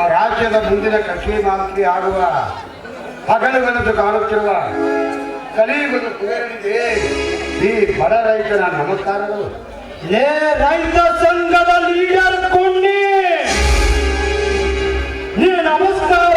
ನಮ್ಮ ನಮ್ಮ ರಾಜ್ಯದ ಮುಂದಿನ ಕೃಷಿ ಮಂತ್ರಿ ಆಗುವ ಹಗಲುಗನದು ಕಾಣುತ್ತಿರುವ ಕಲಿಯುಗದ ಕುಬೇರನಿಗೆ ಈ ಬಡ ರೈತನ ನಮಸ್ಕಾರಗಳು ಲೇ ರೈತ ಸಂಘದ ಲೀಡರ್ ಕುಣ್ಣಿ ನೀ ನಮಸ್ಕಾರಕ್ಕ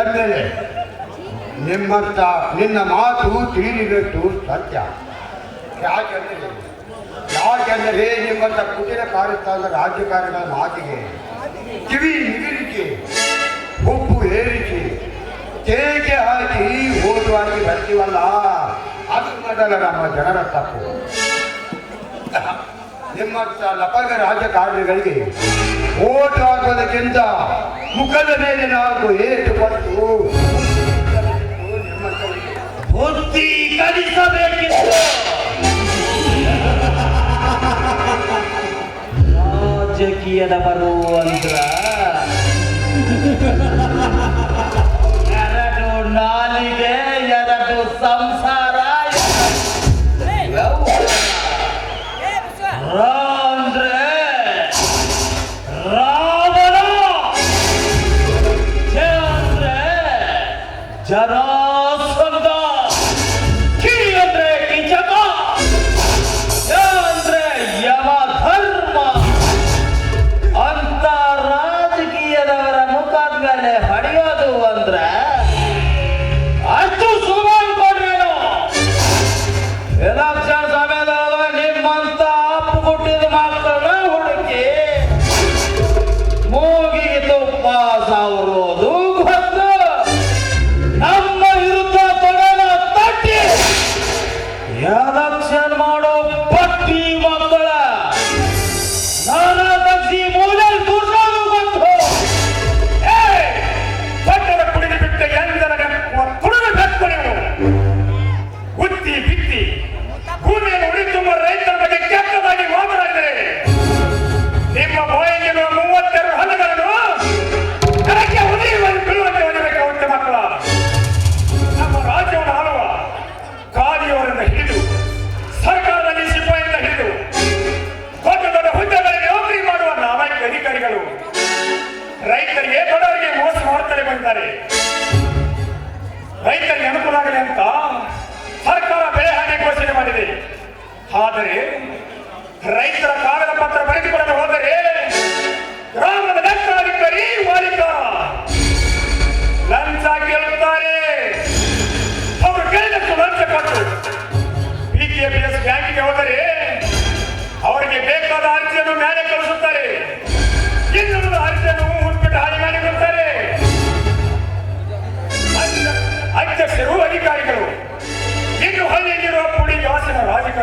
ಎಮ್ಮೆಲೆ ನಿಮ್ಮಂತ ನಿನ್ನ ಮಾತು ತೀರಿಬೇಕು ಸತ್ಯ. ಯಾಕೆಂದರೆ ಯಾಕೆಂದರೆ ನಿಮ್ಮಂತ ಕುಟಿಲ ಕಾರ್ಯಸ್ಥಾನದ ರಾಜಕಾರಣಿಗಳ ಮಾತಿಗೆ, ಕಿವಿ ನಿಗಿರಿಕೆ ಉಪ್ಪು ಏರಿಕೆ ತೇಗೆ ಹಾಕಿ ಓದುವಾಗಿ ಬರ್ತೀವಲ್ಲ ಅದು ಮೊದಲ ನಮ್ಮ ಜನರ ತಪ್ಪು. ನಿಮ್ಮಂತ ಲಪಗ ರಾಜಕಾರಣಿಗಳಿಗೆ ಓಟು ಹಾಕೋದಕ್ಕಿಂತ ಮುಖದ ಮೇಲೆ ನಾವು ಏಟು ಕೊಟ್ಟು ಬುದ್ಧಿ ಕಲಿಸಬೇಕಿತ್ತು. ರಾಜಕೀಯದವರು ಎರಡು ನಾಲಿಗೆ যারা ಮಾಡುತ್ತಲೇ ಬಂದಿದ್ದಾರೆ ರೈತರಿಗೆ ಅನುಕೂಲ ಆಗಲಿ ಅಂತ ಸರ್ಕಾರ ಬೆಳೆ ಹಾನಿ ಘೋಷಣೆ ಮಾಡಿದೆ. ಆದರೆ ರೈತರ ಕಾಗದ ಪತ್ರ ಬರೆದುಕೊಂಡು ಹೋದರೆ ಗ್ರಾಮದ ಲೆಕ್ಕಾಧಿಕಾರಿ ಮಾಲೀಕ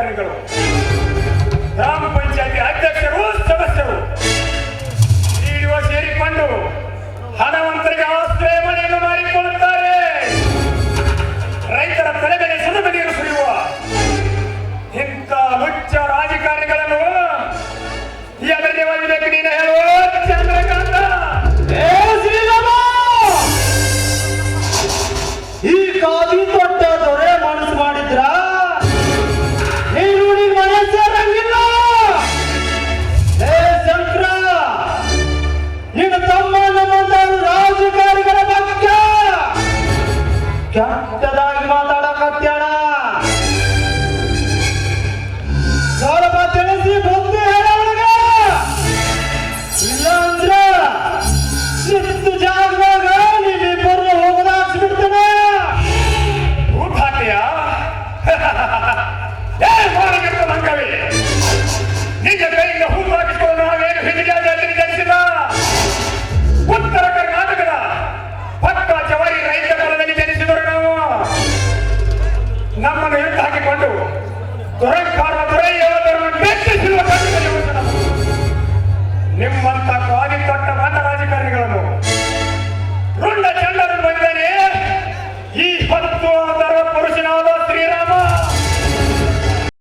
ಅಧಿಕಾರಿಗಳು ಗ್ರಾಮ ಪಂಚಾಯತಿ ಅಧ್ಯಕ್ಷರು, ಸದಸ್ಯರು ಸಿಡಿಒ ಸೇರಿಕೊಂಡು ಹಣವಂತರಿಗೆ ಆಶ್ರಯ ಮನೆಯನ್ನು ಮಾಡಿಕೊಳ್ಳುತ್ತಾರೆ. ರೈತರ ತಲೆ ಮೇಲೆ ಸುಲಭ ನೀರು ಸುರಿಯುವ ಇಂಥ ಮುಚ್ಚ ರಾಜಕಾರಣಿಗಳನ್ನು ಈ ಅಗತ್ಯವಾಗಿರಬೇಕು ನೀನು ನಮ್ಮನ್ನು ಹಿಡಿದು ಹಾಕಿಕೊಂಡು ದುರಂಕಾರ